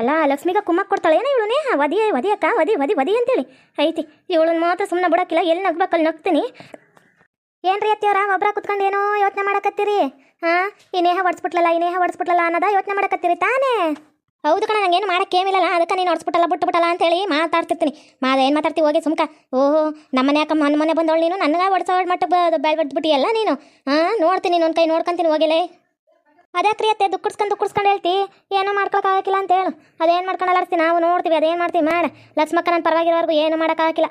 ಅಲ್ಲ, ಲಕ್ಷ್ಮಿಗ ಕುಮ್ಮಕ್ ಕೊಡ್ತಾಳೆ. ಏನೋ ಇವಳು ನೇಹ ವದಿ ವದಿ ಅಕ್ಕ, ವದಿ ವದಿ ವದಿ ಅಂತೇಳಿ. ಐತಿ ಇವಳನ್ನ ಮಾತ್ರ ಸುಮ್ಮನೆ ಬಿಡಕ್ಕಿಲ್ಲ. ಎಲ್ಲಿ ನಗ್ಬೇಕಲ್ಲಿ ನಗ್ತೀನಿ. ಏನ್ರಿ ಅತ್ತಿಯವ್ರ, ಒಬ್ರ ಕುತ್ಕೊಂಡು ಏನೋ ಯೋಚನೆ ಮಾಡಕತ್ತೀರಿ? ಹಾ, ಈ ನೇಹ ಹೊಡ್ಸ್ಬಿಟ್ಲಲ್ಲ ಈ ನೇಹ ಹೊಡ್ಸ್ಬಿಟ್ಲಲ್ಲ ಅನ್ನೋದ ಯೋಚನೆ ಮಾಡಕತ್ತೀರಿ ತಾನೇ? ಹೌದು ಕಣ, ನಂಗೇನು ಮಾಡಕ್ಕೆ ಏಮಿಲ್ಲಲ್ಲ ಅದಕ್ಕೆ ನೀನು ಹೊಡ್ಸ್ಬಿಟ್ಟಲ್ಲ, ಬಿಟ್ಬಿಟ್ಟಲ್ಲ ಅಂತೇಳಿ ಮಾತಾಡ್ತಿರ್ತೀನಿ. ಮಾದ ಏನು ಮಾತಾಡ್ತೀವಿ ಹೋಗಿ ಸುಮ್ಕ. ಓಹೋ ನಮ್ಮನೆ ಅಕ್ಕ ಮನೆ ಮನೆ ಬಂದವಳು ನೀನು ನನಗೆ ಹೊಡ್ಸೋ ಮಟ್ಟ ಬಿಟ್ಬಿಟ್ಟಿಯಲ್ಲ ನೀನು? ಹಾಂ ನೋಡ್ತೀನಿ, ಇನ್ನೊಂದು ಕೈ ನೋಡ್ಕೊಂತೀನಿ, ಹೋಗಿಲೇ. ಅದಕ್ಕೆ ಅತ್ತೆ ದುಕ್ಕಡ್ಸ್ಕೊಂಡು ದುಕ್ಕಡ್ಸ್ಕೊಂಡು ಹೇಳ್ತಿ? ಏನೋ ಮಾಡ್ಕೊಳಕ್ಕಾಗಿಲ್ಲ ಅಂತ ಹೇಳು ಅದೇನು ಮಾಡ್ಕೊಂಡು ಅಲಾಡ್ತಿ ನಾವು ನೋಡ್ತೀವಿ, ಅದೇನು ಮಾಡ್ತೀವಿ, ಮಾಡ. ಲಕ್ಷ್ಮಕ್ಕ ನನ್ನ ಪರವಾಗಿರೋವರೆಗೂ ಏನು ಮಾಡೋಕ್ಕಾಗಿಲ್ಲ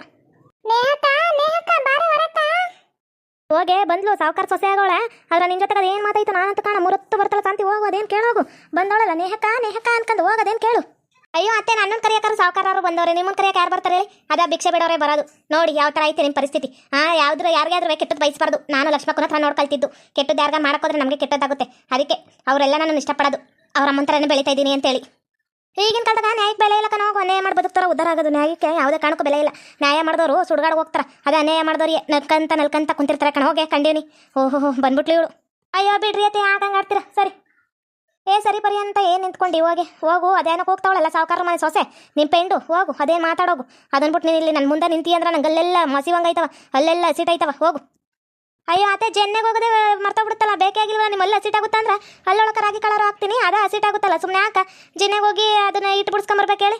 ಹೋಗೆ, ಬಂದ್ಲು, ಸಾವುಕಾರ ಸೊಸೆ ಆಗೋಳೆ. ಆದ್ರೆ ನಿನ್ ಜೊತೆಗೆ ಏನು ಮಾತಾಯ್ತು? ನಾನಂತ ಕಾಣ, ಮುರತ್ತು ಬರ್ತಲ್ಲ ಶಾಂತಿ ಹೋಗು ಅದೇನು ಕೇಳೋಗು ಬಂದೋಳಲ್ಲ, ನೇಹಕ ನೇಹಕ ಅನ್ಕೊಂಡು ಹೋಗೋದೇನು ಕೇಳು. ಅಯ್ಯೋ, ಅತ್ತೆ ನನ್ನನ್ನು ಕರಿಯಕಾರ ಸಾವುಕಾರರು ಬಂದವ್ರೆ. ನಿಮ್ಮನ್ನು ಕರಿಯಕ್ಕೆ ಯಾರು ಬರ್ತಾರೆ? ಅದಾ ಭಿಕ್ಷೆ ಬಿಡೋರೆ ಬರೋದು. ನೋಡಿ, ಯಾವ ಥರ ಐತೆ ನಿಮ್ಮ ಪರಿಸ್ಥಿತಿ. ಆ, ಯಾವ್ದ್ರ, ಯಾರಿಗಾದ್ರೂ ಕೆಟ್ಟದ್ದು ಬಯಸಬಾರ್ದು. ನಾನು ಲಕ್ಷ್ಮಕ್ಕನ ಹತ್ರ ನೋಡ್ಕೊಳ್ತಿದ್ದು. ಕೆಟ್ಟದ್ದು ಯಾರಿಗ ಮಾಡೋಕೋದ್ರೆ ನಮಗೆ ಕೆಟ್ಟದ್ದಾಗುತ್ತೆ. ಅದಕ್ಕೆ ಅವರೆಲ್ಲ ನಾನು ಇಷ್ಟಪಡೋದು. ಅವ್ರ ಥರನೇ ಬೆಳೀತಾ ಇದ್ದೀನಿ ಅಂತೇಳಿ. ಈಗಿನ ಕಾಲದಾಗ ನ್ಯಾಯಕ್ಕೆ ಬೆಲೆ ಇಲ್ಲ ಕಣೋ. ಅನ್ಯಾಯ ಮಾಡಿ ಬದುಕ್ತಾರ, ಉದ್ದಾರ ಆಗೋದು. ನ್ಯಾಯಕ್ಕೆ ಯಾವುದೇ ಕಾರಣಕ್ಕೂ ಬೆಲೆ ಇಲ್ಲ. ನ್ಯಾಯ ಮಾಡಿದವರು ಸುಡುಗಾಡ್ ಹೋಗ್ತಾರ. ಅದೇ ಅನ್ಯಾಯ ಮಾಡಿದವ್ರಿ ನಲ್ಕಂತ ನಲ್ಕಂತ ಕುಂತಿರ್ತಾರೆ ಕಣ. ಹೋಗೆ ಕಂಡೀನಿ ಓಹೋ ಬಂದ್ಬಿಟ್ಲಿ ಇವಳು. ಅಯ್ಯೋ, ಬಿಡ್ರಿ ಅತ್ತೆ ಯಾಕಂಗೆ ಆಡ್ತೀರಾ? ಸರಿ. ಏ, ಸರಿ ಪರಿ ಅಂತ ಏನು ನಿಂತ್ಕೊಂಡು? ಹೋಗಿ, ಹೋಗು. ಅದೇನಕ್ಕೆ ಹೋಗ್ತಾವಳಲ್ಲ, ಸಾವುಕಾರ ಮನೆ ಸೊಸೆ. ನಿಮ್ಮ ಪೆಂಡು, ಹೋಗು. ಅದೇನು ಮಾತಾಡೋಗು. ಅದನ್ಬಿಟ್ಟು ನೀನು ಇಲ್ಲಿ ನನ್ನ ಮುಂದೆ ನಿಂತಿ ಅಂದ್ರೆ ನಂಗೆ ಅಲ್ಲೆಲ್ಲ ಮಸಿವಂಗೈತವ ಅಲ್ಲೆಲ್ಲ ಹಸಿಟೈತವ. ಹೋಗು. ಅಯ್ಯೋ ಅತ್ತೆ ಜೆನ್ನೆಗೆ ಹೋಗದೆ ಮರ್ತೋಗ್ಬಿಡುತ್ತಲ್ಲ ಬೇಕಾಗಿಲ್ವ ನಿಮ್ಮಲ್ಲಿ ಹಸಿಟಾಗುತ್ತೆ ಅಂದ್ರೆ? ಅಲ್ಲೊಳಕ ರಾಗಿ ಕಲರ್ ಹಾಕ್ತೀನಿ ಅದು ಹಸಿಟ್ ಆಗುತ್ತಲ್ಲ ಸುಮ್ಮನೆ ಹಾಕ ಜೆನ್ನೆಗೆ ಹೋಗಿ ಅದನ್ನ ಇಟ್ಟು ಬಿಡಿಸ್ಕೊಂಬರ್ಬೇಕು ಹೇಳಿ.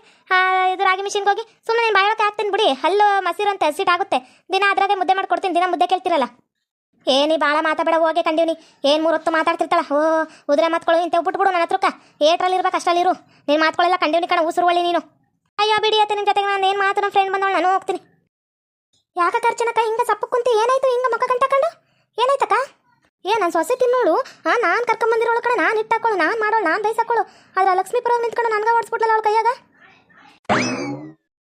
ಇದು ರಾಗಿ ಮಿಷಿನ್ಗೆ ಹೋಗಿ ಸುಮ್ಮನೆ ನೀನು ಬಾಯೊಳಕ್ಕೆ ಹಾಕ್ತೀನಿ ಬಿಡಿ, ಹಲ್ಲು ಮಸಿರಂತೆ ಹಸಿಟಾಗುತ್ತೆ ದಿನ ಅದ್ರಾಗೆ ಮುದ್ದೆ ಮಾಡ್ಕೊಡ್ತೀನಿ, ದಿನ ಮುದ್ದೆ ಕೇಳ್ತಿರಲ್ಲ. ಏನಿ ಭಾಳ ಮಾತಾಡಬೇಡ, ಹೋಗಿ ಕಂಡೀನಿ ಏನು ಮೂರೊತ್ತು ಮಾತಾಡ್ತಿರ್ತಾಳ? ಓ, ಉದ್ರೆ ಮಾತ್ಕೊಳ್ಳಿ ಇಂತ ಬಿಟ್ಬಿಡು ನನ್ನ ಹತ್ರಕ್ಕ. ಏಟ್ರಲ್ಲಿ ಇರ್ಬೇಕು ಅಷ್ಟಲ್ಲಿರು ನೀನು ಮಾತ್ಕೊಳ್ಳೆಲ್ಲ ಕಂಡೀನಿ ಕಣ ಉಸಿರು ಒಳ್ಳಿ ನೀನು. ಅಯ್ಯೋ, ಬಿಡಿ ಅತ್ತೆ ನಿನ್ನ ಜೊತೆಗೆ ನಾನು ಏನು ಮಾತು ನಮ್ಮ ಫ್ರೆಂಡ್ ಬಂದವಳು, ನಾನು ಹೋಗ್ತೀನಿ. ಯಾಕ ಖರ್ಚಿನಕ್ಕ ಹಿಂಗ ಸಪ್ಪ ಕುಂತಿ? ಏನಾಯ್ತು? ಹಿಂಗ ಮುಖ ಕಂಟಕಂಡು ಏನಾಯ್ತಕ್ಕ? ಏ, ನಾನು ಸೊಸೆ ತಿನ್ನೋಳು ಹಾಂ ನಾನು ಕರ್ಕೊಂಬಂದಿರೋಳು ಕಡೆ ನಾನು ಇಟ್ಟಾಕೊಳ್ಳು ನಾನು ಮಾಡೋಳು, ನಾನು ಬೈಸಾಕೊಳ್ಳು ಆದ್ರೆ ಲಕ್ಷ್ಮೀಪುರ ನಿಂತ್ಕೊಂಡು ನನಗೆ ಓಡಿಸ್ಬಿಟ್ಲಲ್ಲ ಅವಳ ಕೈಯಾಗ?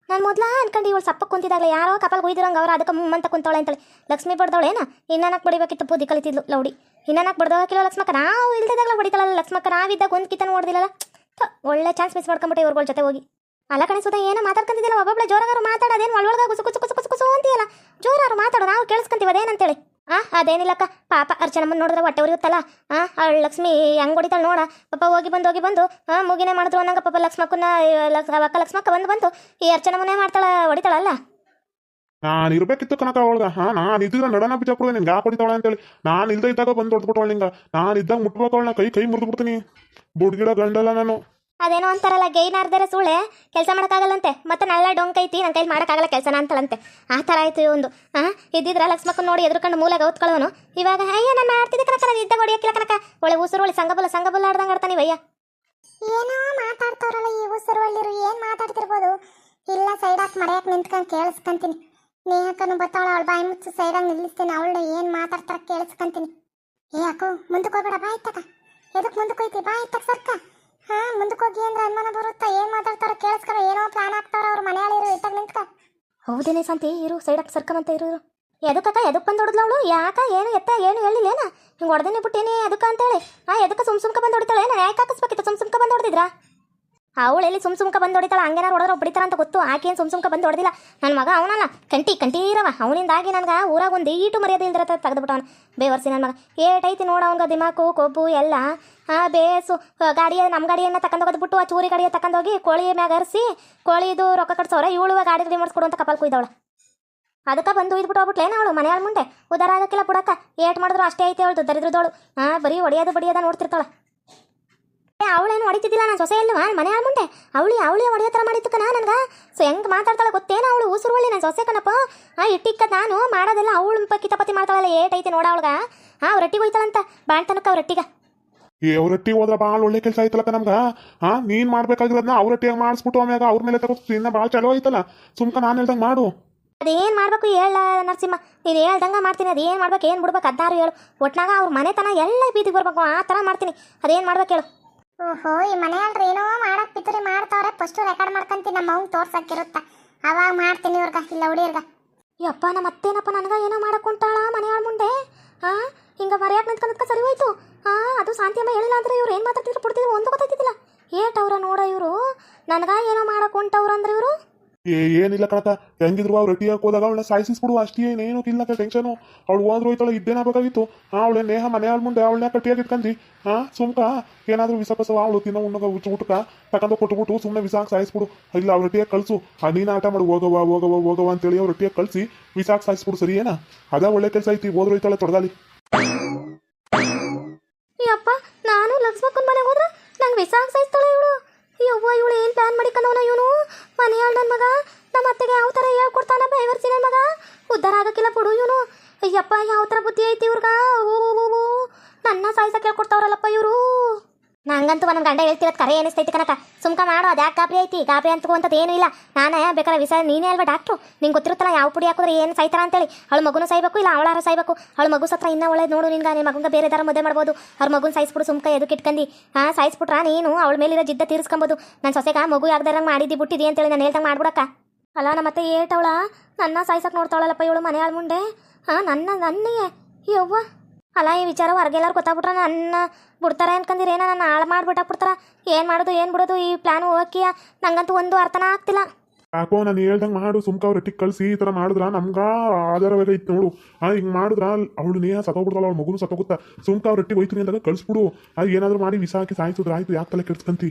ನಾನು ಮೊದ್ಲ ಅನ್ಕೊಂಡು ಇವಳು ಸಪ್ಪ ಕುಂತಿದ್ದಾಗಲೇ ಯಾರೋ ಕಪಲ್ ಗುಯ್ದಿರಂಗೆ ಅವ್ರು ಅದಕ್ಕೆ ಮುಮ್ಮಂತ ಕುಂತವಳೆ ಅಂತೇಳಿ. ಲಕ್ಷ್ಮಿ ಬಡ್ದವಳೇನ ಇನ್ನನಕ್ಕೆ ಬಡಿಬೇಕಿತ್ತು ಬೂದಿ ಕಲಿತಿದ್ಲು ಲೌಡಿ. ಇನ್ನನಕ್ಕೆ ಬಡ್ದೋಕಿಲ್ಲ ಲಕ್ಷ್ಮಕ್ಕ. ನಾವು ಇಲ್ದಿದ್ದಾಗಲೇ ಬಡಿತಲ್ಲ ಲಕ್ಷ್ಮಕ್ಕ. ನಾವಿದ್ದಾಗ ಒಂದು ಕಿತನ ನೋಡ್ದಿಲ್ಲಲ್ಲ ಒಳ್ಳೆ ಚಾನ್ಸ್ ಮಿಸ್ ಮಾಡ್ಕೊಂಬಿಟ್ಟೆ ಇವ್ರುಗಳ ಜೊತೆ ಹೋಗಿ. ಅಲ್ಲ ಕಣಿಸುದ ಏನೋ ಮಾತಾಡ್ಕೊಂತಿದ್ದಿಲ್ಲ ಒಬ್ಬೊಬ್ಳು ಜೋರಾಗಾರು ಮಾತಾಡೋದೇನು ಒಳೊಳಗ ಕುಸು ಕುಸು ಕುಸು ಕುಸು ಕುಸು ಅಂತೀಯಲ್ಲ? ಜೋರಾರು ಮಾತಾಡು, ನಾವು ಕೇಳಿಸ್ಕೊಂತೀವಿ ಅದೇನಂತೇಳಿ ಆ, ಅದೇನಿಲ್ಲಕ್ಕ, ಪಾಪ ಅರ್ಚನಮ್ಮನ ನೋಡಿದ್ರೆ ಹೊಟ್ಟೆ ಉರಿಯುತ್ತಲ್ಲ? ಆ ಲಕ್ಷ್ಮಿ ಹೆಂಗ್ ಹೊಡಿತಾಳೆ ನೋಡ. ಪಾಪ ಹೋಗಿ ಬಂದು ಹೋಗಿ ಬಂದು, ಆ, ಮುಗಿನೇ ಮಾಡಿದ್ರು ಅನ್ನಂಗ ಪಾಪ ಲಕ್ಷ್ಮಕ್ಕನ ಲಕ್- ಅಕ್ಕ ಲಕ್ಷ್ಮಕ್ಕ ಬಂದು ಬಂದು ಈ ಅರ್ಚನಮ್ಮನೇ ಮಾಡ್ತಾಳ, ಹೊಡಿತಾಳಲ್ಲ? ನಾನು ಇರ್ಬೇಕಿತ್ತು ಕನಕ ಅವಳಗ. ಹಾ, ನಾನು ಇದ್ದಿದ್ರೆ ನಡನ ಬಿಜಾಪುರ ನಿನ್ಗೆ ಯಾಕೆ ಹೊಡಿತಾಳೆ ಅಂತೇಳಿ. ನಾನು ಇಲ್ದೇ ಇದ್ದಾಗ ಬಂದು ಹೊಡ್ಬಿಟ್ಟವಳು ನಿಂಗ ನಾನು ಇದ್ದಾಗ ಮುಟ್ಬೇಕು ಅವಳನ್ನ, ಕೈ ಕೈ ಮುರಿದ್ಬಿಡ್ತೀನಿ ಬುಡ್ಗಿಡ ಗಂಡಲ್ಲ ನಾನು. ಅದೇನೋ ಅಂತಾರಲ್ಲ ಅರ್ದರ ಸುಳೆ. ಕೆಲಸ ಮಾಡೋಕ್ಕಾಗಲ್ಲಂತೆ. ಮತ್ತೆ ನಳ್ಳ ಡೊಂಕೈತಿ ನನ್ನ ಕೈಲಿ ಮಾಡೋಕ್ಕಾಗಲ್ಲ ಕೆಲಸನ ಅಂತಳಂತೆ. ಆ ಥರ ಆಯ್ತು ಒಂದು. ಹಾಂ ಇದ್ದಿದ್ರ ಲಕ್ಷ್ಮಕ್ಕನ ನೋಡಿ ಎದುರ್ಕೊಂಡು ಮೂಲೆಗೆ ಔತ್ಕೊಳ್ಳೋನು ಇವಾಗ, ಅಯ್ಯ, ನಾನು ಮಾಡ್ತಿದ್ದೆ ಕನಕ ನಾನು ಇದ್ದಾಗ ಹೊಡಿಯಕ್ಕಿಲ್ಲ ಕನಕ ಒಳ್ಳೆ ಉಸಿರು ಒಳ್ಳೆ ಸಂಗಬುಲ್ಲ ಸಂಗಬುಲ್ಲ ಆಡ್ದಂಗೆ ಆಡ್ತಾನೆ ಅಯ್ಯ. ಏನೋ ಮಾತಾಡ್ತಾವ್ರಲ್ಲ ಈ ಉಸಿರುಳ್ಳಿರು ಏನು ಮಾತಾಡ್ತಿರ್ಬೋದು? ಇಲ್ಲ ಸೈಡ್ ಹಾಕಿ ಮರೆಯಕ್ಕೆ ನಿಂತ್ಕೊಂಡು ಕೇಳಿಸ್ಕೊಂತೀನಿ. ನೇಹಕ್ಕನು ಬರ್ತಾಳ ಅವಳ ಬಾಯಿ ಮುಚ್ಚು ಸೈಡಾಗಿ ನಿಲ್ಲಿಸ್ತೀನಿ. ಅವಳನ್ನ ಏನು ಮಾತಾಡ್ತಾರ ಕೇಳಿಸ್ಕೊಂತೀನಿ. ಏ, ಅಕ್ಕೋ ಮುಂದಕ್ಕೆ ಹೋಗ್ಬೇಡ ತಕ ಎದಕ್ಕೆ ಮುಂದಕ್ಕೆ ಹೋಯ್ತಿ? ತಕ ಸರ್ಕ. ಹಾ, ಮುಂದಕ್ಕೆ ಹೋಗಿ ಅಂದ್ರೆ ಅನುಮಾನ ಬರುತ್ತಾ. ಏನು ಮಾತಾಡ್ತಾರ ಕೇಳಿಸ್ಕೊಳ ಏನೋ ಪ್ಲಾನ್ ಆಗ್ತಾರ ಅವ್ರ ಮನೆಯಲ್ಲಿರು ಇಟ್ಟಾಗ ನಿಂತ್ಕ. ಹೌದೇನೆ ಸಂತಿ ಇರು ಸೈಡಕ್ಕೆ ಸರ್ಕಮಂತ ಇರು ಎದಕ್ಕಕ್ಕ ಎದಕ್ಕೆ ಬಂದು ಹೊಡೆದ್ಲು ಅವಳು? ಯಾಕ, ಏನು, ಎತ್ತ, ಏನು ಹೇಳಿಲ್ಲೇನ ಹಿಂಗೆ ಹೊಡೆದೇನೆ ಬಿಟ್ಟೇನಿ, ಎದಕ್ಕ ಅಂತೇಳಿ. ಆ, ಎದಕ್ಕೆ ಸುಮ್ ಸುಮ್ಕ ಬಂದು ಹೊಡಿತಾಳೆ ನಾನು ಯಾಕೆ ಹಾಕಿಸ್ಬೇಕಿತ್ತು? ಸುಮ್ ಸುಮ್ಕ ಬಂದು ಹೊಡೆದಿದ್ರಾ ಅವಳು ಎಲ್ಲಿ ಸುಮ್ ಸುಮ್ಕ ಬಂದು ಹೊಡಿತಾಳ, ಹಂಗೇನಾರು ಹೊಡೆದ್ರೆ ಹೊಡಿತಾರ ಅಂತ ಗೊತ್ತು. ಆಕೇನು ಸುಮ್ ಸುಮ್ಕ ಬಂದು ಹೊಡೆದಿಲ್ಲ. ನನ್ನ ಮಗ ಅವನಲ್ಲ, ಕಂಟಿ, ಕಂಟೀರವ. ಅವನಿಂದಾಗಿ ನನಗೆ ಊರಾಗ ಒಂದು ಈಟು ಮರ್ಯಾದೆ ಇಲ್ದಿರ ತೆಗೆದುಬಿಟ್ಟವನು ಬೇವರ್ಸಿ ನನ್ನ ಮಗ. ಏಟೈತಿ ನೋಡ ಅವನ್ಗ ದಿಮಾಕು, ಕೊಬ್ಬು ಎಲ್ಲ. ಆ ಬೇಸು ಗಾಡಿಯ ನಮ್ಮ ಗಾಡಿಯನ್ನ ತಕೊಂಡೋಗೋದು ಬಿಟ್ಟು ಆ ಚೂರಿ ಗಾಡಿಯ ತಕೊಂಡೋಗಿ ಕೋಳಿ ಮ್ಯಾಗ ಹರಿಸಿ, ಕೋಳಿದು ರೊಕ್ಕ ಕಟ್ಸೋರ ಇವಳು ಗಾಡಿ ರೆಡಿ ಮಾಡಿಸ್ಕೊಡು ಅಂತ ಕಪಲ್ ಕುಯ್ದವಳ. ಅದಕ್ಕೆ ಬಂದು ಇದ್ಬಿಟ್ಟು ಹೋಗ್ಬಿಟ್ಲೇನ ಅವಳು? ಮನೆಯಲ್ಲಿ ಮುಂದೆ? ಉದಾರ ಆಗಕ್ಕಿಲ್ಲ ಬಿಡಕ್ಕ ಏಟ್ ಮಾಡಿದ್ರು ಅಷ್ಟೇ ಐತೆ ಅವಳು ದರಿದ್ರದವಳು ಹಾ ಬರೀ ಹೊಡಿಯೋದು ಬಡಿಯೋದ ನೋಡ್ತಿರ್ತಾಳ. ಏ ಅವಳೇನು ಹೊಡಿತಿದ್ದಿಲ್ಲ? ನಾನು ಸೊಸೆ ಮನೆ ಆಳ್ಮುಂಡೆ ಮುಂದೆ? ಅವಳಿ ಅವಳಿ ಹೊಡೆಯೋ ಥರ ಮಾಡಿತ್ತು ನಾ ನನ್ಗೆ? ಸೊ ಹೆಂಗೆ ಮಾತಾಡ್ತಾಳೆ ಗೊತ್ತೇನ ಅವಳು? ಉಸುರುವಳ್ಳಿ ನಾನು ಸೊಸೆ ಕಣಪ್ಪ. ಆ ಇಟ್ಟಿಕ್ಕ ನಾನು ಮಾಡೋದಿಲ್ಲ ಅವಳು ಕಿತಪತಿ ಮಾಡ್ತಾಳಲ್ಲ ಏಟೈತೆ ನೋಡ ಅವಳಗ. ಹಾ ಅವ್ರ ರೊಟ್ಟಿಗೆ ಹೋಯ್ತಾಳಂತ ಬಾಣ್ತನಕ್ಕ ಅವ್ರ ರೊಟ್ಟಿಗ ಏ ಅವ್ರೊಟ್ಟಿಗೆ ಹೋದ್ರೆ ಭಾಳ ಒಳ್ಳೆ ಕೆಲಸ ಆಯ್ತಲ್ಲಕ್ಕ ನಮ್ಗೆ? ಹಾ ನೀನು ಮಾಡ್ಬೇಕಾಗಿರೋದನ್ನ ಅವ್ರೊಟ್ಟಿಗೆ ಮಾಡಿಸ್ಬಿಟ್ಟು ಆಮ್ಯಾಗ ಅವ್ರ ಮೇಲೆ ತಗೋ ಇನ್ನ ಭಾಳ ಚಲೋ ಆಯ್ತಲ್ಲ. ಸುಮ್ಕ ನಾನು ಹೇಳ್ದಂಗೆ ಮಾಡು. ಅದೇನ್ ಮಾಡ್ಬೇಕು ಹೇಳ ನರಸಿಂಹ. ನೀನು ಹೇಳ್ದಂಗೆ ಮಾಡ್ತೀನಿ ಅದೇನು ಮಾಡ್ಬೇಕು ಏನು ಬಿಡ್ಬೇಕು ಅದಾರು ಹೇಳು. ಒಟ್ನಾಗ ಅವ್ರ ಮನೆತನ ಎಲ್ಲ ಬೀದಿಗೆ ಬರ್ಬೇಕು ಆ ಥರ ಮಾಡ್ತೀನಿ. ಅದೇನು ಮಾಡ್ಬೇಕು ಹೇಳು. ಓಹೋ, ಈ ಮನೆಯಲ್ರಿ ಏನೋ ಮಾಡಕ್ ಪಿತೂರಿ ಮಾಡ್ತಾವ್ರೆ. ಫಸ್ಟ್ ರೆಕಾರ್ಡ್ ಮಾಡ್ಕೊಂತೀನಿ, ನಮ್ಮ ಅವ್ನ್ ತೋರ್ಸಕ್ಕಿರುತ್ತ. ಅವಾಗ ಮಾಡ್ತೀನಿ ಇವ್ರಗ, ಇಲ್ಲ ಹುಡಿಯರ್ಗ ಯಪ್ಪ ನಮ್ಮ ಅತ್ತೇನಪ್ಪ ನನಗೆ ಏನೋ ಮಾಡಕ್ಕುಂಟಾಳ ಮನೆಯಾಳ ಮುಂದೆ. ಹಾ ಹಿಂಗೆ ಮರೆಯಾಕೆ ನಿಂತ್ಕೊಂಡ್ಕ ಸರಿ ಹೋಯ್ತು. ಹಾ ಅದು ಶಾಂತಿ ಅಮ್ಮ ಹೇಳಿಲ್ಲ ಅಂದ್ರೆ ಇವ್ರು ಏನು ಮಾತಾಡ್ತಿದ್ರು ಬಿಡ್ತಿದ್ರು ಒಂದು ಗೊತ್ತಾಯ್ತಿದ್ದಿಲ್ಲ ಏಟ್ ಅವ್ರ ನೋಡ ಇವರು. ನನಗ ಏನೋ ಮಾಡಕ್ಕುಂಟವ್ರು ಅಂದ್ರೆ ಇವರು. ಏನಿಲ್ಲ ಕಣಕ ಹೆಂಗಿದ್ರು ಅವ್ರು ರೊಟ್ಟಿ ಹಾಕೋದಾಗ ಅವಳನ್ನ ಸಾಯಿಸಿಸ್ಬಿಡು, ಅಷ್ಟೇ ಏನೇನು ತಿನ್ನಕ್ಕೆ ಟೆನ್ಷನು ಅವಳು ಹೋದ್ರು ಹೋಯ್ತಾಳೆ ಇದ್ದೇನಾಗಬೇಕಾಗಿತ್ತು ಅವಳೆ ನೇಹ ಮನೆ ಆಳ್ ಮುಂದೆ ಅವಳನ್ನ ಕಟ್ಟಿಯಾಗಿ ಇಟ್ಕಂದಿ ಹಾ, ಸುಮ್ಕ, ಏನಾದ್ರೂ ವಿಸ ಕಸವ ಅವಳು ತಿನ್ನೋ ಉಣ್ಣಗ ಉಚ್ಚ ಊಟಕ ತಗೊಂಡು ಕೊಟ್ಬಿಟ್ಟು ಸುಮ್ಮನೆ ವಿಸಾಕ್ ಸಾಯಿಸ್ಬಿಡು. ಇಲ್ಲ, ಅವ್ರ ರೊಟ್ಟಿಯಾಗಿ ಕಳಿಸು. ನೀನು ಆಟ ಮಾಡು ಹೋಗವ ಹೋಗವ ಹೋಗವ ಅಂತೇಳಿ ಅವ್ರ ರೊಟ್ಟಿಯಾಗಿ ಕಳಿಸಿ, ವಿಸಾಕ್ ಸಾಯಿಸ್ಬಿಡು ಸರಿ ಏನ ಅದ ಒಳ್ಳೆ ಕೆಲಸ ಐತಿ, ಹೋದ್ರು ಹೋಯ್ತಾಳೆ ತೊಡಗಾಲಿ ಯಪ್ಪ ನಾನು ಲಕ್ಷ್ಮಕ್ಕನ ಮನೆಗೆ ಹೋದ್ರೆ ನಂಗೆ ವಿಸ ಸಾಯಿಸ್ತಾಳೆ ಇವಳು ಯವ್ವ ಇವಳು ಏನು ಪ್ಲಾನ್ ಮಾಡಿಕೊಂಡವನ ಇವನು ಮನೆಯಾಳ ನನ್ನ ಮಗ? ನಮ್ಮ ಅತ್ತೆಗೆ ಯಾವ ಥರ ಹೇಳ್ಕೊಡ್ತಾನ ಬೈವರ್ಸಿ ನನ್ನ ಮಗ. ಉದ್ದಾರ ಆಗಕ್ಕಿಲ್ಲ ಬಿಡು ಇವನು. ಅಯ್ಯಪ್ಪ, ಯಾವ ಥರ ಬುದ್ಧಿ ಐತಿ ಇವ್ರಿಗ. ನನ್ನ ಸಾಯ್ಸಕ್ಕೆ ಹೇಳ್ಕೊಡ್ತಾವ್ರಲ್ಲಪ್ಪ ಇವರು. ನಂಗಂತೂ ನನ್ನ ಗಂಡ ಹೇಳ್ತಿರೋದು ಕರೆ ಏನಿಸ್ತೈತಿ ಕನಕ. ಸುಮ್ಕ ಮಾಡು ಅದು ಯಾಕೆ ಗಾಬರಿ ಐತಿ? ಗಾಬರಿ ಅಂತಕ್ಕಂಥದ್ದು ಏನೂ ಇಲ್ಲ. ನಾನೇ ಬೇಕಾದ್ರೆ ವಿಷಯ ನೀನೇ ಅಲ್ವಾ ಡಾಕ್ಟ್ರು ನಿಂಗೆ ಗೊತ್ತಿರುತ್ತಲ್ಲ ಯಾವ ಪುಡಿ ಹಾಕಿದ್ರೆ ಏನು ಸಾಯ್ತಾರ ಅಂತೇಳಿ. ಅವಳ ಮಗುನ ಸಾಯ್ಬೇಕು, ಇಲ್ಲ ಅವಳಾರ ಸಾಯ್ಬೇಕು. ಅವಳ ಮಗು ಸತ್ರ ಇನ್ನೂ ಒಳ್ಳೇದು ನೋಡು ನಿನ್ಗೆ ನಿಮ್ಮ ಮಗಂಗೆ ಬೇರೆ ಥರ ಮದುವೆ ಮಾಡ್ಬೋದು. ಅವ್ರ ಮಗುನ ಸಾಯಿಸ್ಬಿಡು ಸುಮ್ಕ ಎದಕ್ಕೆ ಇಟ್ಕಂದು. ಹಾಂ ಸಾಯಿಸ್ಬಿಟ್ರ ನೀನು? ಅವಳ ಮೇಲಿರೋ ಜಿದ್ದ ತೀರಿಸ್ಕೊಬೋದು. ನನ್ನ ಸೊಸೆಗ ಮಗು ಯಾವ್ದಾರಂಗೆ ಮಾಡಿದ್ದು ಬಿಟ್ಟಿದಿ ಅಂತೇಳಿ ನಾನು ಹೇಳ್ದಂಗೆ ಮಾಡ್ಬಿಡಕ್ಕ. ಅಲ್ಲ ನಮ್ಮತ್ತೆ ಏಟವಳ? ನನ್ನ ಸಾಯ್ಸಕ್ಕೆ ನೋಡ್ತಾವಳಲ್ಲಪ್ಪ ಇವಳು ಮನೆಯಾಳ ಮುಂದೆ. ಹಾಂ ನನ್ನ ನನ್ನೇ ಯವ್ವ. ಅಲ್ಲ ಈ ವಿಚಾರ ಹೊರಗೆಲ್ಲಾರು ಗೊತ್ತಾಗ್ಬಿಟ್ರೆ ನನ್ನ ಬಿಡ್ತಾರೆ ನಾನು ನನ್ನ ಹಾಳು ಮಾಡ್ಬಿಟ್ಟಾಕ್ಬಿಡ್ತಾರ ಏನು ಮಾಡೋದು ಏನು ಬಿಡೋದು? ಈ ಪ್ಲಾನ್ ಹೋಗಿಯ ನಂಗಂತೂ ಒಂದು ಅರ್ಥನ ಆಗ್ತಿಲ್ಲ. ಯಾಕೋ ನಾನು ಹೇಳ್ದಂಗೆ ಮಾಡು ಸುಮ್ಕ ಅವ್ರ ಟಿಕ್ ಕಳ್ಸಿ ಈ ಥರ ಮಾಡಿದ್ರ? ನಮ್ಗೆ ಆಧಾರವಾಗ ಇತ್ತು ನೋಡು. ಆ ಹಿಂಗೆ ಮಾಡಿದ್ರ? ಅವಳು ನೇಹ ಸತ್ತೋಗ್ಬಿಡ್ತಾಳ ಅವ್ಳ ಮಗುನು ಸತ್ತೋಗುತ್ತಾ. ಸುಮ್ಕ ಅವ್ರ ರೊಟ್ಟಿ ಹೋಯ್ತೀನಿ ಅಂದಾಗ ಕಳಿಸ್ಬಿಡು. ಅದು ಏನಾದರೂ ಮಾಡಿ ವಿಸ ಹಾಕಿ ಸಾಯಿಸಿದ್ರೆ? ಆಯಿತು ಯಾಕೆ ತಲೆ ಕೆಡ್ಸ್ಕಂತಿ?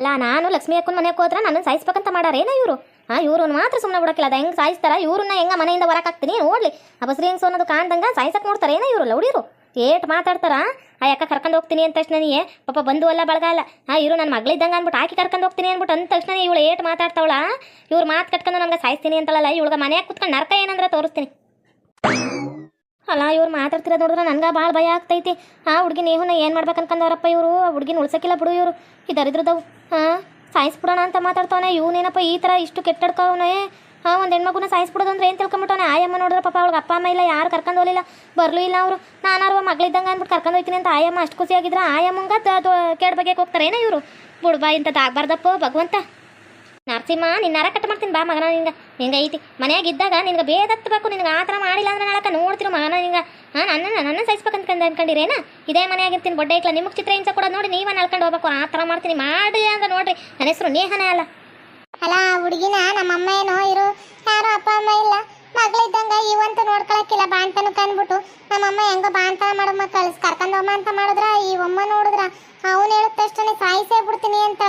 ಅಲ್ಲ ನಾನು ಲಕ್ಷ್ಮಿ ಅಕ್ಕನ ಮನೆಗೆ ಹೋದ್ರೆ ನನ್ನ ಸಾಯಿಸ್ಬೇಕಂತ ಮಾಡಾರೇನ ಇವರು? ಹಾಂ ಇವ್ರನ್ನ ಮಾತ್ರ ಸುಮ್ಮನೆ ಬಿಡಕಿಲ್ಲ ಅದು ಹೆಂಗೆ ಸಾಯಿಸ್ತಾರ? ಇವ್ರನ್ನ ಹೆಂಗ ಮನೆಯಿಂದ ಹೊರಕಾಗ್ತೀನಿ ನೋಡ್ಲಿ ಆ ಬಸ್ರಿ ಹೆಂಗ್ಸು ಅನ್ನೋದು ಕಾಣ್ದಂಗ ಸಾಯಿಸಕ್ ನೋಡ್ತಾರೆ. ಏನ ಇವರು ಲೌಡಿರು. ಏಟ್ ಮಾತಾಡ್ತಾರ. ಆ, ಯಾಕ ಕರ್ಕೊಂಡು ಹೋಗ್ತೀನಿ ಅಂದ ತಕ್ಷಣ ನೀ? ಪಾಪ ಬಂದು ಅಲ್ಲ, ಬಳಗ ಅಲ್ಲ. ಆ ಇವರು ನನ್ನ ಮಗಳಿದ್ದಂಗೆ ಅಂದ್ಬಿಟ್ಟು ಆಕಿ ಕರ್ಕೊಂಡು ಹೋಗ್ತೀನಿ ಅಂದ್ಬಿಟ್ಟು ಅಂದ ತಕ್ಷಣ ಇವಳು ಏಟ್ ಮಾತಾಡ್ತಾವಳ? ಇವ್ರು ಮಾತು ಕಟ್ಕೊಂಡು ನಮ್ಗೆ ಸಾಯಿಸ್ತೀನಿ ಅಂತಳಲ್ಲ. ಇವಳಿಗೆ ಮನೆಯಾಗ ಕುತ್ಕೊಂಡು ನರ್ಕ ಏನಂದ್ರೆ ತೋರಿಸ್ತೀನಿ. ಅಲ್ಲ, ಇವ್ರು ಮಾತಾಡ್ತಿರೋದು ನೋಡಿದ್ರೆ ನನಗೆ ಭಾಳ ಭಯ ಆಗ್ತೈತಿ. ಆ, ಹುಡುಗಿ ನೇಹುನ ಏನು ಮಾಡ್ಬೇಕು ಅನ್ಕೊಂಡವ್ರಪ್ಪ ಇವರು? ಆ, ಹುಡುಗಿನ ಉಳ್ಸಕ್ಕಿಲ್ಲ ಬಿಡು ಇವರು. ಈ ದರಿದ್ರದವು. ಹಾಂ ಸಾಯಿಸ್ಬಿಡೋಣ ಅಂತ ಮಾತಾಡ್ತಾವನೆ. ಇವನೇನಪ್ಪ ಈ ಥರ ಇಷ್ಟು ಕೆಟ್ಟಡ್ಕವನೆ ಹಾಂ, ಒಂದು ಹೆಣ್ಮಗುನ ಸಾಯಿಸ್ಬಿಡೋದು ಅಂದ್ರೆ ಏನು ತಿಳ್ಕೊಂಬಿಟ್ಟವನೆ? ಆಯಮ್ಮ ನೋಡಿದ್ರೆ ಪಾಪ ಅವ್ಳಿಗೆ ಅಪ್ಪ ಅಮ್ಮ ಇಲ್ಲ, ಯಾರು ಕರ್ಕೊಂಡು ಹೋಗಲಿಲ್ಲ. ಬರಲೂ ಇಲ್ಲ ಅವರು. ನಾನಾರು ಮಗಳಿದ್ದಂಗೆ ಅಂದ್ಬಿಟ್ಟು ಕರ್ಕೊಂಡು ಹೋಗ್ತೀನಿ ಅಂತ ಆಯಮ್ಮ ಅಷ್ಟು ಖುಷಿಯಾಗಿದ್ರೆ ಆಯಮ್ಮಂಗ ಕೇಡ್ ಹೋಗ್ತಾರೆ. ಏನೋ ಇವರು? ಬುಡ್ಬಾ ಇಂಥದ್ದು ಆಗ್ಬಾರ್ದಪ್ಪ ಭಗವಂತ. ನರಸಿಂಹ ನಿನ್ನ ನರ ಕಟ್ ಮಾಡ್ತೀನಿ ಬಾ ಮಗನ ನಿಂಗೆ ನಿಂಗೆ ಐತಿ. ಮನೆಯಾಗ ಇದ್ದಾಗ ನಿನ್ಗೆ ಬೇದತ್ತಬೇಕು ನಿನಗೆ ಆ ಥರ ಮಾಡಿಲ್ಲ ಅಂದ್ರೆ ನಾಳಕ ನೋಡ್ತಿರು ಮಗನ ನಿಂಗೆ ಹಾಂ ನನ್ನ ನನ್ನ ಸಹಿಸ್ಬೇಕಂತ ಅನ್ಕಂಡು ಅನ್ಕೊಂಡಿರೇನ? ಇದೇ ಮನೆಯಾಗಿರ್ತೀನಿ ಬೊಡ್ಡೆ ಐಕ್ಲ. ನಿಮಗೆ ಚಿತ್ರ ಹಿಂಸೆ ಕೊಡೋದು ನೋಡಿ ನೀವೇ ನಳ್ಕೊಂಡು ಹೋಗ್ಬೇಕು. ಆ ಥರ ಮಾಡ್ತೀನಿ. ಮಾಡಿ ಅಂತ ನೋಡ್ರಿ. ನನ್ನ ಹೆಸರು ನೇಹನೇ ಅಲ್ಲ. ಅಲ್ಲ ಹುಡುಗಿನ ನಮ್ಮ ಅಮ್ಮ ಏನೋ ಇರು. ಯಾರು ಅಪ್ಪ, ಅಮ್ಮ ಇಲ್ಲ. ಮಗಳಿದ್ದಂಗ ಇವಂತ ನೋಡ್ಕೊಳಕ್ಕಿಲ್ಲ ಬಾಣ್ತನ ಕಂದ್ಬಿಟ್ಟು ನಮ್ಮಮ್ಮ ಹೆಂಗೋ ಬಾಣ್ತನ ಮಾಡಮ್ಮ ಕಳ್ಸಿ. ಕರ್ಕೊಂಡು ಅಮ್ಮ ಅಂತ ಮಾಡಿದ್ರ? ಈ ಅಮ್ಮ ನೋಡಿದ್ರ? ಅವನು ಹೇಳಿದ ತಕ್ಷಣ ಸಾಯಿಸೇ ಬಿಡ್ತೀನಿ ಅಂತ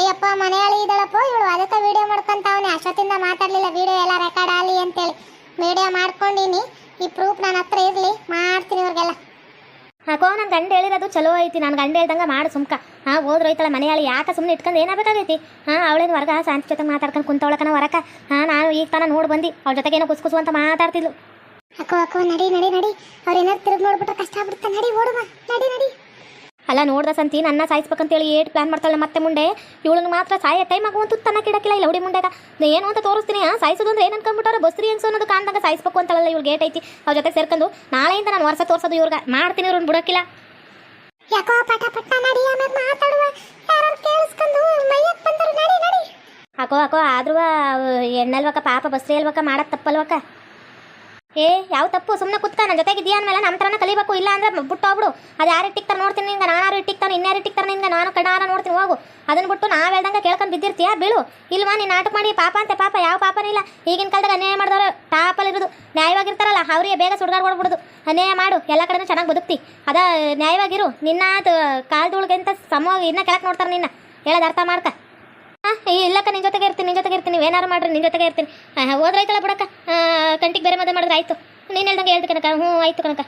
ಏಯಪ್ಪ ಮನೆಯಾಳಿ ಇದ್ದಾಳಪ್ಪ ಇವಳು ಅದಕ್ಕೆ ವಿಡಿಯೋ ಮಾಡ್ಕೊಂತ ಅವನೇ ಅಷ್ಟೊತ್ತಿಂದ ಮಾತಾಡ್ಲಿಲ್ಲ ವಿಡಿಯೋ ಎಲ್ಲ ರೆಕಾರ್ಡ್ ಆಗಲಿ ಅಂತೇಳಿ. ವಿಡಿಯೋ ಮಾಡ್ಕೊಂಡಿನಿ. ಈ ಪ್ರೂಫ್ ನನ್ನ ಹತ್ರ ಇರಲಿ. ಮಾಡ್ತೀನಿ ಇವ್ರಿಗೆಲ್ಲ. ಹಾಕೋ ನನ್ನ ಗಂಡ ಹೇಳಿರೋದು ಚಲೋ ಐತಿ. ನನ್ನ ಗಂಡ ಹೇಳ್ದಂಗೆ ಮಾಡು ಸುಮ್ಕ. ಹಾಂ ಹೋದ್ರೈತಳ ಮನೆಯಲ್ಲಿ. ಯಾಕೆ ಸುಮ್ಮನೆ ಇಟ್ಕೊಂಡು ಏನಾಗಬೇಕಾಗೈತಿ? ಹಾಂ ಅವಳೇನು ವರ್ಗ ಶಾಂತಿ ಜೊತೆ ಮಾತಾಡ್ಕೊಂಡು ಕುಂತವಳಕನ ಹೊರಕ. ಹಾಂ ನಾನು ಈಗ ತಾನ ನೋಡಿ ಬಂದು. ಅವಳ ಜೊತೆಗೆ ಏನೋ ಕುಸ್ ಕುಸು ಅಂತ ಮಾತಾಡ್ತಿದ್ಲು. ಅಕ್ಕೋ ಅಕ್ಕೋ ನಡಿ ನಡಿ ನಡಿ. ಅವ್ರೇನಾದ್ರು ತಿರುಗಿ ನೋಡ್ಬಿಟ್ರೆ ಕಷ್ಟ ಆಗ್ಬಿಡುತ್ತೆ. ನಡಿ ಓಡುವ. ನಡಿ ನಡಿ. ಅಲ್ಲ ನೋಡ್ದ ಸಂತಿ ನನ್ನ ಸಾಯಿಸ್ಬೇಕಂತೇಳಿ ಏಟ್ ಪ್ಲಾನ್ ಮಾಡ್ತಾಳೆ ಮತ್ತೆ ಮುಂದೆ. ಇವಳನ್ನು ಮಾತ್ರ ಸಾಯ ಟೈಮ್ ಆಗುವಂತೂ ತನ್ನ ಕಿಡಕಿಲ್ಲ ಇಲ್ಲ ಹುಡಿ ಮುಂಡೆಗ ಏನು ಅಂತ ತೋರಿಸ್ತೀನಿ ಸಾಯಿಸೋದು ಅಂದ್ರೆ ಏನು ಅನ್ಕೊಂಡ್ಬಿಟ್ಟಾರ ಬಸ್ರಿ ಹೆಂಗ್ಸು ಅನ್ನೋದು ಕಾಣ್ದಂಗ ಸಾಯಿಸ್ಬೇಕು ಅಂತಲ್ಲ ಇವ್ಳು ಗೇಟ್ ಐತಿ. ಅವ್ರ ಜೊತೆ ಸೇರ್ಕೊಂಡು ನಾಳೆಯಿಂದ ನಾನು ವರ್ಷ ತೋರಿಸೋದು ಇವ್ರಿಗೆ. ಮಾಡ್ತೀನಿ ಇವ್ರನ್ನ ಬಿಡೋಕ್ಕಿಲ್ಲ ಯಾಕೋ ಪಟ ಪಟ ನಡಿ ಆಮೇಲೆ ಮಾತಾಡುವ. ಯಾರು ಕೇಳಿಸ್ಕೊಂಡು ಮೈಯಕ್ ಬಂದರು ನಡಿ ನಡಿ. ಹಾಕೋ ಹಾಕೋ ಆದ್ರೂ ಎಣ್ಣಲ್ವಕ್ಕ ಪಾಪ ಬಸ್ರಿ ಅಲ್ವಕ್ಕ ಮಾಡಕ್ ತಪ್ಪಲ್ವಕ್ಕ. ಏ, ಯಾವ ತಪ್ಪು? ಸುಮ್ಮನೆ ಕುತ್ಕ ನನ್ನ ಜೊತೆಗೆ ಇದೆಯಾ ಅಂದಮೇಲೆ ನಮ್ಮ ಥರನ ಕಲಿಬೇಕು. ಇಲ್ಲ ಅಂದ್ರೆ ಬಿಟ್ಟು ಹೋಗ್ಬಿಡು. ಅದು ಯಾರು ಇಟ್ಟಿಕ್ತಾರೆ ನೋಡ್ತೀನಿ ನಿಂಗೆ ನಾನಾರು ಇಟ್ಟಿಕ್ತಾನೆ ಇನ್ಯಾರು ಇಟ್ಟಿಕ್ತಾರೆ ನಿಂದ ನಾನು ಕಡಾರ ನೋಡ್ತೀನಿ, ಹೋಗು. ಅದನ್ನು ಬಿಟ್ಟು ನಾವು ಹೇಳ್ದಂಗೆ ಕೇಳ್ಕೊಂಡು ಬಿದ್ದಿರ್ತೀಯಾ? ಬೀಳು. ಇಲ್ವಾ, ನೀನು ನಾಟಕ ಮಾಡಿ, ಪಾಪ ಅಂತೆ ಪಾಪ, ಯಾವ ಪಾಪನೂ ಇಲ್ಲ. ಈಗಿನ ಕಾಲದಾಗ ಅನ್ಯಾಯ ಮಾಡಿದವರು ಟಾಪಲ್ಲಿ ಇರೋದು. ನ್ಯಾಯವಾಗಿರ್ತಾರಲ್ಲ, ಅವ್ರಿಗೆ ಬೇಗ ಸುಡ್ಗಾಡ್ಬಿಡ್ಬಿಡುದು ಅನ್ಯಾಯ ಮಾಡು, ಎಲ್ಲ ಕಡೆನೂ ಚೆನ್ನಾಗಿ ಬದುಕ್ತಿ. ಅದ ನ್ಯಾಯವಾಗಿರು. ನಿನ್ನ ಕಾಲ್ದೊಳಗಿಂತ ಸಮವಾಗಿ ಇನ್ನ ಕೆಳಕ್ಕೆ ನೋಡ್ತಾರೆ ನಿನ್ನ. ಹೇಳೋದು ಅರ್ಥ ಮಾಡ್ಕ. ಹಾಂ ಇಲ್ಲಕ್ಕ ನಿನ್ನ ಜೊತೆಗೆ ಇರ್ತೀನಿ ನಿನ್ನ ಜೊತೆಗೆ ಇರ್ತೀನಿ. ಏನಾರು ಮಾಡ್ರಿ ನಿನ್ನ ಜೊತೆಗೆ ಇರ್ತೀನಿ. ಹೋದ್ರಾಯ್ತಲ್ಲ ಬಿಡಕ್ಕ. ಕಂಟಿಗೆ ಬೇರೆ ಮದುವೆ ಮಾಡಿದ್ರೆ ಆಯ್ತು. ನೀನು ಹೇಳ್ದಂಗೆ ಹೇಳ್ದು ಕನಕ ಹ್ಞೂ, ಆಯ್ತು ಕನಕ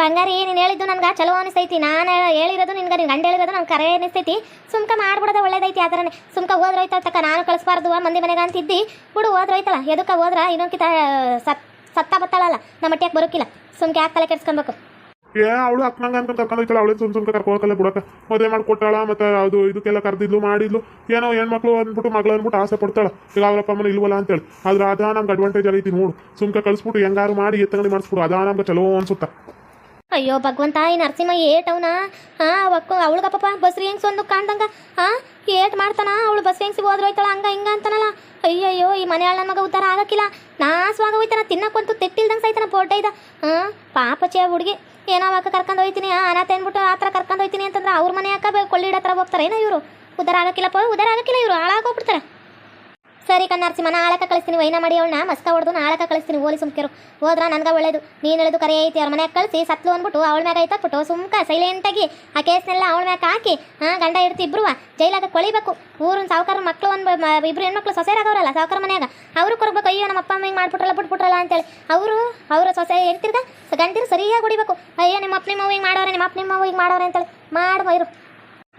ಬಂಗಾರಿ, ನೀನು ಹೇಳಿದ್ದು ನನ್ಗೆ ಚಲೋ ಅನಿಸ್ತೈತಿ. ನಾನು ಹೇಳಿರೋದು ನಿನ್ಗೆ ನಿನ್ನ ಗಂಡ ಹೇಳಿರೋದು ನಂಗೆ ಕರೆ ಅನಿಸ್ತೈತಿ. ಸುಮ್ಕ ಮಾಡ್ಬಿಡೋದು ಒಳ್ಳೇದೈತಿ ಆ ಥರನೇ. ಸುಮ್ಕ ಹೋದ್ರೈತಲ್ಲ ತಕ್ಕ, ನಾನು ಕಳಿಸ್ಬಾರ್ದು ಮಂದಿ ಮನೆಗೆ ಅಂತಿದ್ದಿ. ಬಿಡು ಹೋದ್ರೋಯ್ತಲ್ಲ. ಎದಕ್ಕೆ ಹೋದ್ರ? ಇನ್ನೊಂದ್ಕಿತ ಸತ್, ಸತ್ತ ಬತ್ತಾಳಲ್ಲ. ನಮ್ಮ ಮಟ್ಟಿಯಾಗ ಬರೋಕ್ಕಿಲ್ಲ ಸುಮ್ಕೆ ಯಾಕೆ ತಲೆ ಕೆಡ್ಸ್ಕೊಬೇಕು? ಏ, ಅವಳು ಅಕ್ಕನಂಗ ಅಂತ ಕರ್ಕೊಂಡು ಹೋಯ್ತಾಳ ಅವಳೇ ಸುಮ್ ಸುಮ್ಕ ಕರ್ಕೋಕಲ್ಲ ಬಿಡಕ. ಮದುವೆ ಮಾಡ್ಕೊಟ್ಟಾಳ, ಮತ್ತೆ ಅದು ಇದಕ್ಕೆಲ್ಲ ಕರೆದಿದ್ಲು, ಮಾಡಿದ್ಲು. ಏನೋ ಹೆಣ್ಮಕ್ಳು ಅಂದ್ಬಿಟ್ಟು, ಮಗಳು ಅಂದ್ಬಿಟ್ಟು ಆಸೆ ಪಡ್ತಾಳ. ಈಗ ಅವ್ರಪ್ಪ ಅಮ್ಮನ ಇಲ್ವಲ್ಲ ಅಂತೇಳಿ. ಆದ್ರೆ ಅದ ನಮ್ಗೆ ಅಡ್ವಾಂಟೇಜ್ ಆಗೈತಿ ನೋಡು. ಸುಮ್ಕ ಕಳಿಸ್ಬಿಟ್ಟು ಹೆಂಗಾರು ಮಾಡಿ ಎತ್ತಂಗಡಿ ಮಾಡಿಸ್ಬಿಡು. ಅದ ನಮ್ಗೆ ಚಲೋ ಅನ್ಸುತ್ತ. ಅಯ್ಯೋ, ಭಗವಂತ, ಈ ನರಸಿಂಹ ಏಟವನ ಹಾ, ಅವಕ್ಕ ಬಸ್ ಬಸ್ರಿ ಹೆಂಗ್ಸ್ ಒಂದು ಕಾಣ್ದಂಗ? ಹಾ, ಏಟ್ ಮಾಡ್ತಾನ? ಅವಳು ಬಸ್ ಹೆಂಗ್ಸಿಗೆ ಹೋದ್ರೋಯ್ತಾಳ ಹಂಗ ಹಿಂಗ ಅಂತಾನಲ್ಲ. ಅಯ್ಯಯ್ಯೋ, ಈ ಮನೆ ನನ್ನ ಮಗ ಉದ್ದಾರ ಆಗಕ್ಕಿಲ್ಲ. ನಾಸವಾಗ ಹೋಯ್ತಾನ, ತಿನ್ನಕ್ಕಂತೂ ತೆಟ್ಟಿಲ್ದಂಗೆ ಸೈತಾನ ಪೋಟ ಇದ. ಹಾ ಪಾಪಚೆ ಹುಡುಗಿ. ಏನೋ ಅವಾಗ ಕರ್ಕೊಂಡು ಹೋಯ್ತೀನಿ ಅನಾಥ ಅಂದ್ಬಿಟ್ಟು ಆ ಥರ ಕರ್ಕೊಂಡು ಹೋಯ್ತೀನಿ ಅಂತಂದ್ರೆ ಅವ್ರ ಮನೆ ಹಾಕ ಕೊಳ್ಳಿ ಹತ್ರ ಹೋಗ್ತಾರೆ. ಏನೋ ಇವರು? ಉದ್ದಾರ ಆಗಕ್ಕಿಲ್ಲಪ್ಪ ಉದ್ದಾರ ಆಗಕ್ಕಿಲ್ಲ ಇವರು. ಹಾಳಾಗೋಗ್ಬಿಡ್ತಾರೆ ಸರಿ ಕಣ್ಣಾರ್ಸಿ ಮನ ಆಳಕ ಕಳಿಸ್ತೀನಿ, ವೈನ ಮಾಡಿ ಅವಳನ್ನ. ಮಸ್ತ ಹೊಡೆದು ನಾಳಕ ಕಳಿಸ್ತೀನಿ, ಓಲಿ ಸುಮ್ಕೆರು. ಹೋದ್ರ, ನನಗೆ ಒಳ್ಳೇದು. ನೀನು ಹೇಳಿದು ಕರೆ ಐತಿ, ಅವ್ರ ಮನ್ಯಾಗ ಕಳಿಸಿ, ಸತ್ಲು ಅಂದ್ಬಿಟ್ಟು ಅವಳ ಮ್ಯಾಗ ಬಿಟ್ಟು ಸುಮ್ಕ ಸೈಲೆಂಟಾಗಿ ಆ ಕೇಸ್ನೆಲ್ಲ ಅವಳ ಮ್ಯಾಗ ಹಾಕಿ, ಹಾಂ, ಗಂಡ ಇರ್ತಿ ಇಬ್ರು ಜೈಲಾಗ ಕೊಳಿಬೇಕು. ಊರಿನ ಸಾವುಕಾರ ಮಕ್ಳು ಒಂದು ಇಬ್ರು ಹೆಣ್ಮಕ್ಳು ಸೊಸೆರಾಗವ್ರಲ್ಲ ಸಾವುಕಾರ ಮನೆಯಾಗ. ಅವರು ಕೊರಬೇಕು, ಅಯ್ಯೋ, ನಮ್ಮ ಅಪ್ಪ ಅಮ್ಮ ಹಿಂಗೆ ಮಾಡ್ಬಿಟ್ರಲ್ಲ, ಬಿಟ್ಬಿಟ್ರಲ್ಲ ಅಂತೇಳಿ. ಅವರು, ಅವರ ಸೊಸೆ ಹೇಳ್ತಿರ್ಗ ಗಂಟಿರು ಸರಿಯಾಗಿ ಹೊಡಿಬೇಕು. ಅಯ್ಯೋ, ನಿಮ್ಮ ಅಪ್ಪ ನಿಮ್ಮ ಹಿಂಗೆ ಮಾಡೋರೆ, ನಿಮ್ಮ ಅಪ್ಪ ನಿಮ್ಮ ಹಿಂಗೆ ಮಾಡೋರೆ ಅಂತೇಳಿ ಮಾಡು ಬೈರು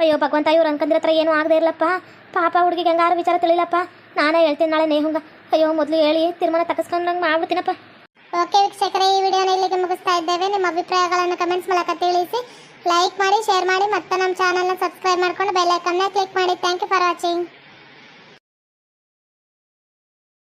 ಅಯ್ಯೋ, ಭಗವಂತ ಇವ್ರು ಅನ್ಕಂದಿರತ್ರ ಏನೂ ಆಗದೆ ಇರಲಪ್ಪ. ಪಾಪ ಹುಡುಗಿಗೆ ಹೆಂಗಾರು ವಿಚಾರ ತಿಳಿಲಪ್ಪ. ನಾನೇ ಹೇಳ್ತೀನಿ ನಾಳೆ ನೇಹುಂಗ ಅಯ್ಯೋ, ಮೊದಲು ಹೇಳಿ, ತೀರ್ಮಾನ ತಗಸ್ಕೊಂಡಂಗೆ ಮಾಡ್ಬಿಡ್ತೀನಪ್ಪ. ಓಕೆ ವೀಕ್ಷಕರೇ, ಈ ವಿಡಿಯೋನ ಇಲ್ಲಿಗೆ ಮುಗಿಸ್ತಾ ಇದ್ದೇವೆ. ನಿಮ್ಮ ಅಭಿಪ್ರಾಯಗಳನ್ನು ಕಮೆಂಟ್ಸ್ ಮೂಲಕ ತಿಳಿಸಿ. ಲೈಕ್ ಮಾಡಿ ಶೇರ್ ಮಾಡಿ, ಮತ್ತೆ ನಮ್ಮ ಚಾನಲ್ನ ಸಬ್ಸ್ಕ್ರೈಬ್ ಮಾಡ್ಕೊಂಡು ಬೆಲ್ ಐಕನ್ನ ಕ್ಲಿಕ್ ಮಾಡಿ. Thank you for watching